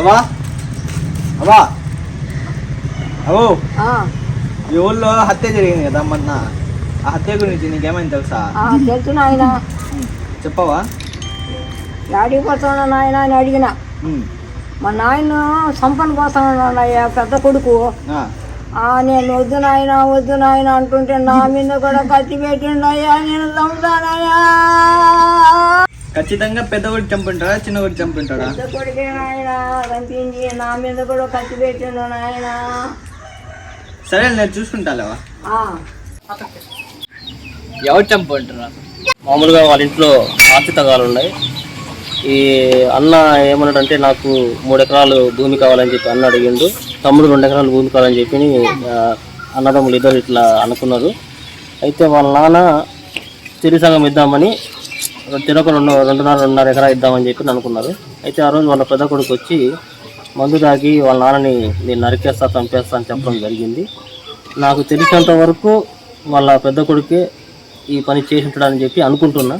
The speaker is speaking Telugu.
అవా అవా అవో ఈ ఊళ్ళో హత్య జరిగింది కదా మొన్న. ఆ హత్య గురించి నీకేమైనా తెలుసా? ఆ, తెలుసు నాయన. చెప్పవా? పోతాను నాయన అని అడిగిన. మా నాయన సంపన్న పోతానయ్యా పెద్ద కొడుకు. నేను వద్దు నాయన వద్దు నాయన అంటుంటే నా మీద కూడా కత్తి పెట్టిండు అయ్యా నేను చంపుతానయ్యా ఖచ్చితంగా పెద్ద కొడుకు చంపుంటాడా చిన్న కొడుకు చంపుంటాడా? పెద్ద కొడుకే నాయన చంపించి నా మీద కూడా కత్తి పెట్టిండు నాయన. సరే నేను చూసుకుంటాలేవా ఆ, ఎవరు చంపుంటారా? మామూలుగా వాళ్ళ ఇంట్లో ఆస్తి తగాలు ఉన్నాయి. ఈ అన్న ఏమన్నాడంటే నాకు మూడు ఎకరాలు భూమి కావాలని చెప్పి అన్న అడిగిండు. తమ్ముడు రెండు ఎకరాలు భూమి కావాలని చెప్పి అన్నదమ్ములు ఇద్దరు ఇట్లా అనుకున్నారు. అయితే వాళ్ళ నాన్న తిరిగి సగం ఇద్దామని తిరొక రెండు రెండున్నర రెండున్నర ఎకరా ఇద్దామని చెప్పి అనుకున్నారు. అయితే ఆ రోజు వాళ్ళ పెద్ద కొడుకు వచ్చి మందు తాగి వాళ్ళ నాన్నని నేను నరికేస్తా చంపేస్తా అని చెప్పడం జరిగింది. నాకు తెలిసినంత వరకు వాళ్ళ పెద్ద కొడుకే ఈ పని చేసి ఉంటాడని చెప్పి అనుకుంటున్నా.